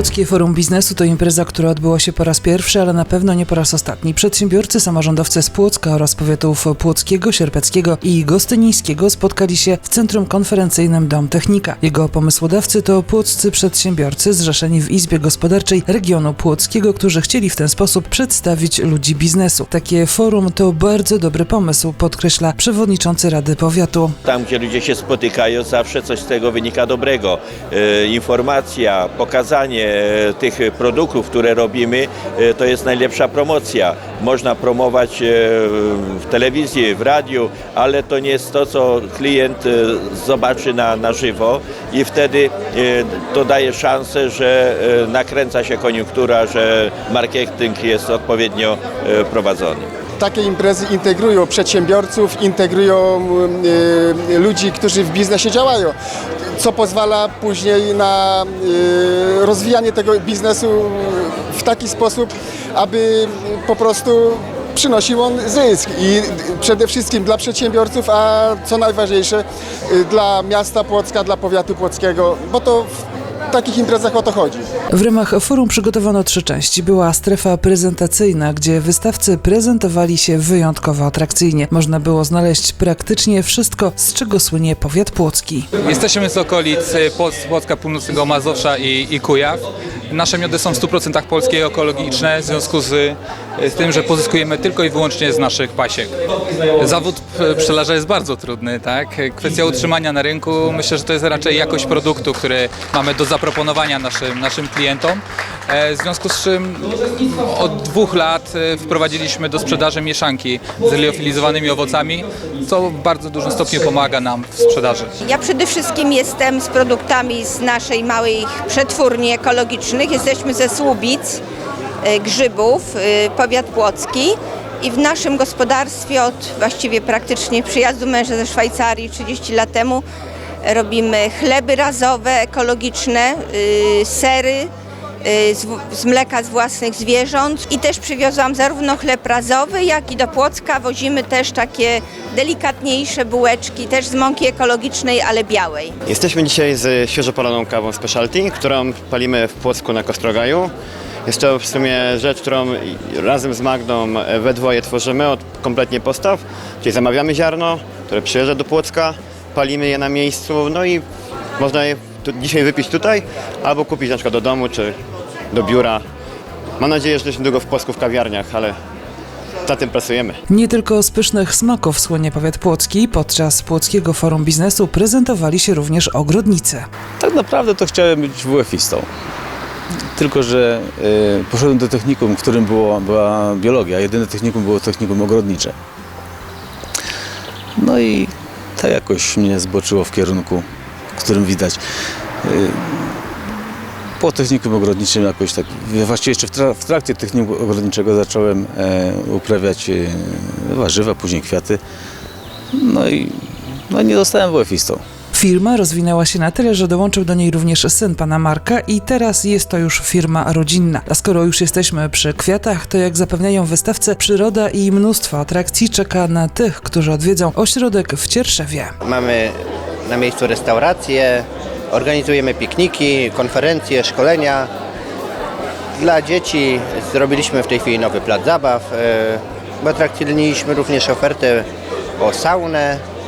Płockie Forum Biznesu to impreza, która odbyła się po raz pierwszy, ale na pewno nie po raz ostatni. Przedsiębiorcy, samorządowcy z Płocka oraz powiatów płockiego, sierpeckiego i gostynińskiego spotkali się w Centrum Konferencyjnym Dom Technika. Jego pomysłodawcy to płoccy przedsiębiorcy zrzeszeni w Izbie Gospodarczej regionu płockiego, którzy chcieli w ten sposób przedstawić ludzi biznesu. Takie forum to bardzo dobry pomysł, podkreśla przewodniczący Rady Powiatu. Tam, gdzie ludzie się spotykają, zawsze coś z tego wynika dobrego. E, Informacja, pokazanie tych produktów, które robimy, e, to jest najlepsza promocja. Można promować e, w telewizji, w radiu, ale to nie jest to, co klient e, zobaczy na, na żywo i wtedy e, to daje szansę, że e, nakręca się koniunktura, że marketing jest odpowiednio e, prowadzony. Takie imprezy integrują przedsiębiorców, integrują y, ludzi, którzy w biznesie działają, co pozwala później na y, rozwijanie tego biznesu w taki sposób, aby po prostu przynosił on zysk. I przede wszystkim dla przedsiębiorców, a co najważniejsze y, dla miasta Płocka, dla powiatu płockiego, bo to takich imprezach o to chodzi. W ramach forum przygotowano trzy części. Była strefa prezentacyjna, gdzie wystawcy prezentowali się wyjątkowo atrakcyjnie. Można było znaleźć praktycznie wszystko, z czego słynie powiat płocki. Jesteśmy z okolic y, Płoc- Płocka Północnego, Mazowsza i, i Kujaw. Nasze miody są w 100% polskie i ekologiczne, w związku z, z tym, że pozyskujemy tylko i wyłącznie z naszych pasiek. Zawód pszczelarza jest bardzo trudny, tak? Kwestia utrzymania na rynku, myślę, że to jest raczej jakość produktu, który mamy do zaproponowania naszym, naszym klientom. E, W związku z czym od dwóch lat e, wprowadziliśmy do sprzedaży mieszanki z liofilizowanymi owocami, co w bardzo dużym stopniu pomaga nam w sprzedaży. Ja przede wszystkim jestem z produktami z naszej małej przetwórni ekologicznych. Jesteśmy ze Słubic, Grzybów, y, powiat płocki. I w naszym gospodarstwie od właściwie praktycznie przyjazdu męża ze Szwajcarii 30 lat temu robimy chleby razowe, ekologiczne, y, sery, z mleka z własnych zwierząt i też przywiozłam zarówno chleb razowy, jak i do Płocka wozimy też takie delikatniejsze bułeczki, też z mąki ekologicznej, ale białej. Jesteśmy dzisiaj z świeżo paloną kawą specialty, którą palimy w Płocku na Kostrogaju. Jest to w sumie rzecz, którą razem z Magdą we dwoje tworzymy od kompletnie postaw. Czyli zamawiamy ziarno, które przyjeżdża do Płocka, palimy je na miejscu, no i można je tu, dzisiaj wypić tutaj, albo kupić na przykład do domu czy do biura. Mam nadzieję, że też niedługo w Płocku w kawiarniach, ale za tym pracujemy. Nie tylko z pysznych smaków słynie powiat płocki, podczas Płockiego Forum Biznesu prezentowali się również ogrodnicy. Tak naprawdę to chciałem być WF-istą. Tylko, że y, poszedłem do technikum, w którym było, była biologia. Jedyne technikum było technikum ogrodnicze. No i to jakoś mnie zboczyło w kierunku, którym widać. Y, po technikum ogrodniczym jakoś tak, właściwie jeszcze w, tra- w trakcie technikum ogrodniczego zacząłem e, uprawiać e, warzywa, później kwiaty. No i no, nie zostałem WF-istą. Firma rozwinęła się na tyle, że dołączył do niej również syn pana Marka i teraz jest to już firma rodzinna. A skoro już jesteśmy przy kwiatach, to jak zapewniają wystawcy, przyroda i mnóstwo atrakcji czeka na tych, którzy odwiedzą ośrodek w Cierszewie. Mamy na miejscu restauracje, organizujemy pikniki, konferencje, szkolenia. Dla dzieci zrobiliśmy w tej chwili nowy plac zabaw. e, Uatrakcyjniliśmy również ofertę o saunę, e,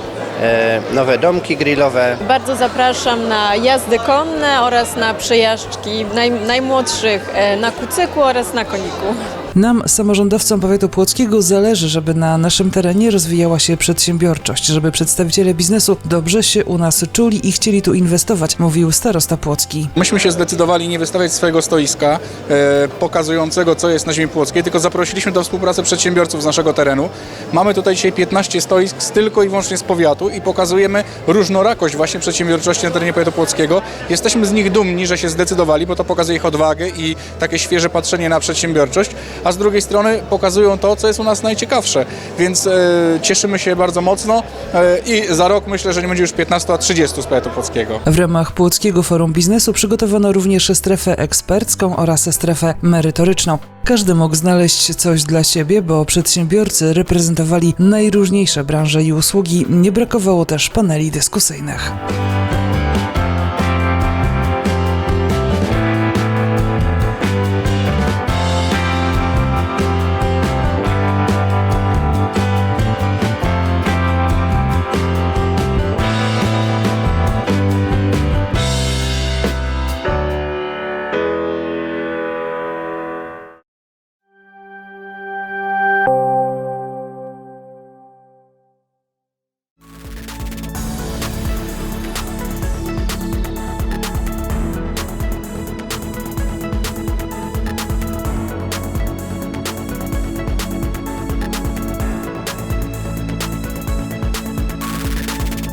nowe domki grillowe. Bardzo zapraszam na jazdy konne oraz na przejażdżki naj, najmłodszych e, na kucyku oraz na koniku. Nam, samorządowcom powiatu płockiego, zależy, żeby na naszym terenie rozwijała się przedsiębiorczość, żeby przedstawiciele biznesu dobrze się u nas czuli i chcieli tu inwestować, mówił starosta płocki. Myśmy się zdecydowali nie wystawiać swojego stoiska e, pokazującego, co jest na ziemi płockiej, tylko zaprosiliśmy do współpracy przedsiębiorców z naszego terenu. Mamy tutaj dzisiaj 15 stoisk z tylko i wyłącznie z powiatu i pokazujemy różnorakość właśnie przedsiębiorczości na terenie powiatu płockiego. Jesteśmy z nich dumni, że się zdecydowali, bo to pokazuje ich odwagę i takie świeże patrzenie na przedsiębiorczość, a z drugiej strony pokazują to, co jest u nas najciekawsze, więc e, cieszymy się bardzo mocno e, i za rok myślę, że nie będzie już 15, a 30 z powiatu płockiego. W ramach Płockiego Forum Biznesu przygotowano również strefę ekspercką oraz strefę merytoryczną. Każdy mógł znaleźć coś dla siebie, bo przedsiębiorcy reprezentowali najróżniejsze branże i usługi. Nie brakowało też paneli dyskusyjnych.